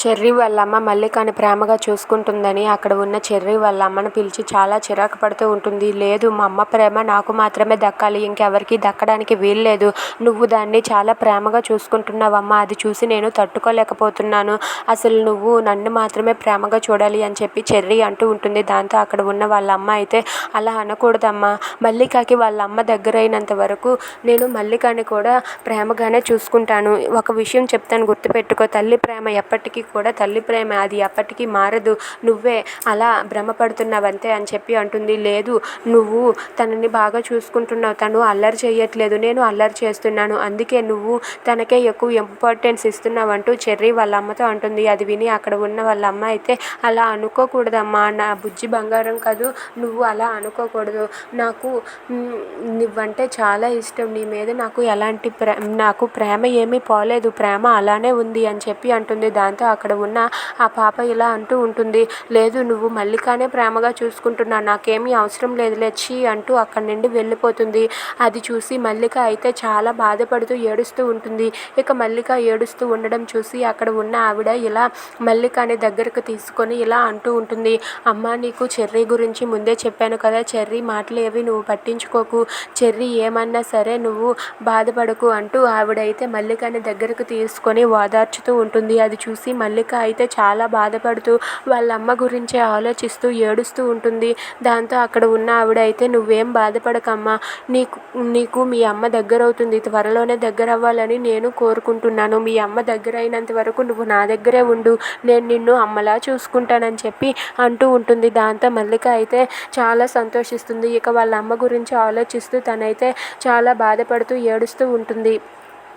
Cherry వాళ్ళ అమ్మ మల్లికని ప్రేమగా చూసుకుంటుందని అక్కడ ఉన్న చెర్రీ వాళ్ళ పిలిచి చాలా చిరాకు పడుతూ ఉంటుంది. లేదు మా అమ్మ ప్రేమ నాకు మాత్రమే దక్కాలి. ఇంకెవరికి దక్కడానికి వీల్లేదు నువ్వు దాన్ని చాలా ప్రేమగా చూసుకుంటున్నావమ్మ. అది చూసి నేను తట్టుకోలేకపోతున్నాను. అసలు నువ్వు నన్ను మాత్రమే ప్రేమగా చూడాలి అని చెప్పి చెర్రీ అంటూ ఉంటుంది. దాంతో అక్కడ ఉన్న వాళ్ళ అమ్మ అయితే అలా అనకూడదమ్మా. మల్లికకి వాళ్ళ అమ్మ దగ్గరైనంత వరకు నేను మల్లికని కూడా ప్రేమగానే చూసుకుంటాను. ఒక విషయం చెప్తాను గుర్తుపెట్టుకో. తల్లి ప్రేమ ఎప్పటికీ కూడా తల్లి ప్రేమ అది ఎప్పటికీ మారదు. నువ్వే అలా భ్రమపడుతున్నావంతే అని చెప్పి అంటుంది. లేదు నువ్వు తనని బాగా చూసుకుంటున్నావు. తను అల్లరి చేయట్లేదు నేను అల్లరి చేస్తున్నాను. అందుకే నువ్వు తనకే ఎక్కువ ఇంపార్టెన్స్ ఇస్తున్నావు అంటూ చెర్రీ వాళ్ళ అమ్మతో అంటుంది. అది విని అక్కడ ఉన్న వాళ్ళ అమ్మ అయితే అలా అనుకోకూడదమ్మా. నా బుజ్జి బంగారం కాదు నువ్వు అలా అనుకోకూడదు. నాకు నువ్వంటే చాలా ఇష్టం. నీ మీద నాకు ఎలాంటి ప్రే నాకు ప్రేమ ఏమీ పోలేదు. ప్రేమ అలానే ఉంది అని చెప్పి అంటుంది. దాంతో అక్కడ ఉన్న ఆ పాప ఇలా అంటూ ఉంటుంది లేదు నువ్వు మల్లికానే ప్రేమగా చూసుకుంటున్నా నాకేమీ అవసరం లేదులే ఛీ అంటూ అక్కడి నుండి వెళ్ళిపోతుంది. అది చూసి మల్లిక అయితే చాలా బాధపడుతూ ఏడుస్తూ ఉంటుంది. ఇక మల్లిక ఏడుస్తూ ఉండడం చూసి అక్కడ ఉన్న ఆవిడ ఇలా మల్లికని దగ్గరకు తీసుకొని ఇలా అంటూ ఉంటుంది అమ్మ నీకు చెర్రీ గురించి ముందే చెప్పాను కదా చెర్రీ మాటలు ఏవి నువ్వు పట్టించుకోకు చెర్రీ ఏమన్నా సరే నువ్వు బాధపడకు అంటూ ఆవిడైతే మల్లికని దగ్గరకు తీసుకొని ఓదార్చుతూ ఉంటుంది. అది చూసి మల్లిక అయితే చాలా బాధపడుతూ వాళ్ళ అమ్మ గురించే ఆలోచిస్తూ ఏడుస్తూ ఉంటుంది. దాంతో అక్కడ ఉన్న ఆవిడ అయితే నువ్వేం బాధపడకమ్మా. నీకు నీకు మీ అమ్మ దగ్గర అవుతుంది త్వరలోనే దగ్గర అవ్వాలని నేను కోరుకుంటున్నాను. మీ అమ్మ దగ్గర అయినంత వరకు నువ్వు నా దగ్గరే ఉండు. నేను నిన్ను అమ్మలా చూసుకుంటానని చెప్పి అంటూ ఉంటుంది. దాంతో మల్లిక అయితే చాలా సంతోషిస్తుంది. ఇక వాళ్ళ అమ్మ గురించి ఆలోచిస్తూ తనైతే చాలా బాధపడుతూ ఏడుస్తూ ఉంటుంది.